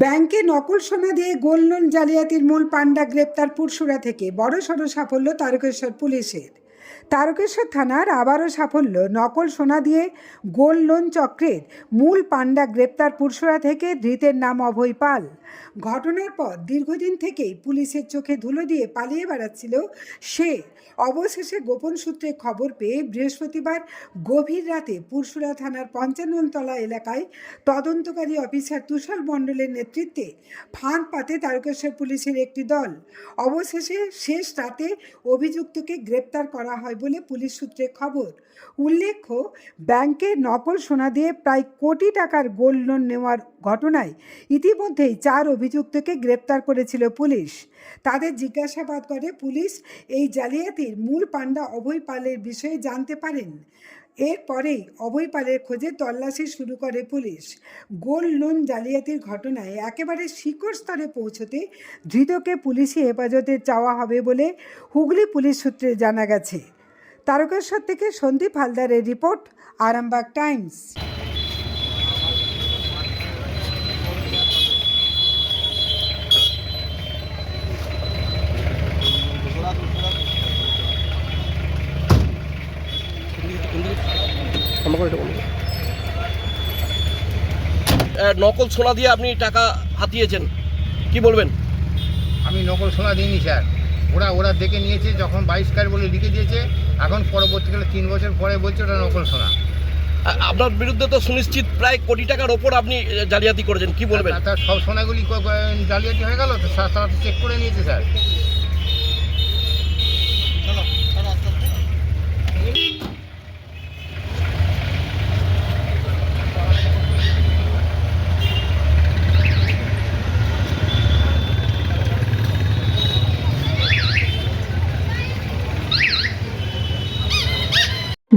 ব্যাংকে নকল সোনা দিয়ে গোল্ড লোন জালিয়াতির মূল পাণ্ডা গ্রেপ্তার পুরসুরা থেকে বড়সড় সাফল্য তারকেশ্বর পুলিশের। তারকেশ্বর থানার আবারও সাফল্য, নকল সোনা দিয়ে গোল্ড লোন চক্রের মূল পাণ্ডা গ্রেপ্তার পুরসুরা থেকে ধৃতের নাম অভয় পাল। ঘটনার পর দীর্ঘদিন থেকেই পুলিশের চোখে ধুলো দিয়ে পালিয়ে বেড়াচ্ছিল সে। অবশেষে গোপন সূত্রে খবর পেয়ে বৃহস্পতিবার গভীর রাতে পুরসুরা থানার পঞ্চাননতলা এলাকায় তদন্তকারী অফিসার তুষার মণ্ডলের নেতৃত্বে ফাঁদ পাতে তারকেশ্বর পুলিশের একটি দল। অবশেষে শেষ রাতে অভিযুক্তকে গ্রেপ্তার করা হয় বলে পুলিশ সূত্রে খবর। উল্লেখ্য, ব্যাংকে নকল সোনা দিয়ে প্রায় কোটি টাকার গোল্ড লোন নেওয়ার ঘটনায় ইতিমধ্যেই চার অভিযুক্তকে গ্রেপ্তার করেছিল পুলিশ। তাদের জিজ্ঞাসাবাদ করে পুলিশ এই জালিয়াতির মূল পাণ্ডা অভয় পালের বিষয়ে জানতে পারেন। এরপরেই অভয় পালের খোঁজে তল্লাশি শুরু করে পুলিশ। গোল্ড লোন জালিয়াতির ঘটনায় একেবারে শিকড় স্তরে পৌঁছতে ধৃতকে পুলিশি হেফাজতে চাওয়া হবে বলে হুগলি পুলিশ সূত্রে জানা গেছে। তারকেশ্বর থেকে সন্দীপ হালদারের রিপোর্ট, আরামবাগ টাইমস। আহ, নকল সোনা দিয়ে আপনি টাকা হাতিয়েছেন। কি বলবেন? আমি নকল সোনা দিইনি স্যার। ওরা ওরা দেখে নিয়েছে যখন বাইশ কার বলে লিখে দিয়েছে এখন পরবর্তীকালে তিন বছর পরে বলছে ওটা নকল সোনা আপনার বিরুদ্ধে তো সুনিশ্চিত প্রায় কোটি টাকার ওপর আপনি জালিয়াতি করেছেন। কি বলবেন? তার সব সোনাগুলি জালিয়াতি হয়ে গেল? তারা তো চেক করে নিয়েছে স্যার।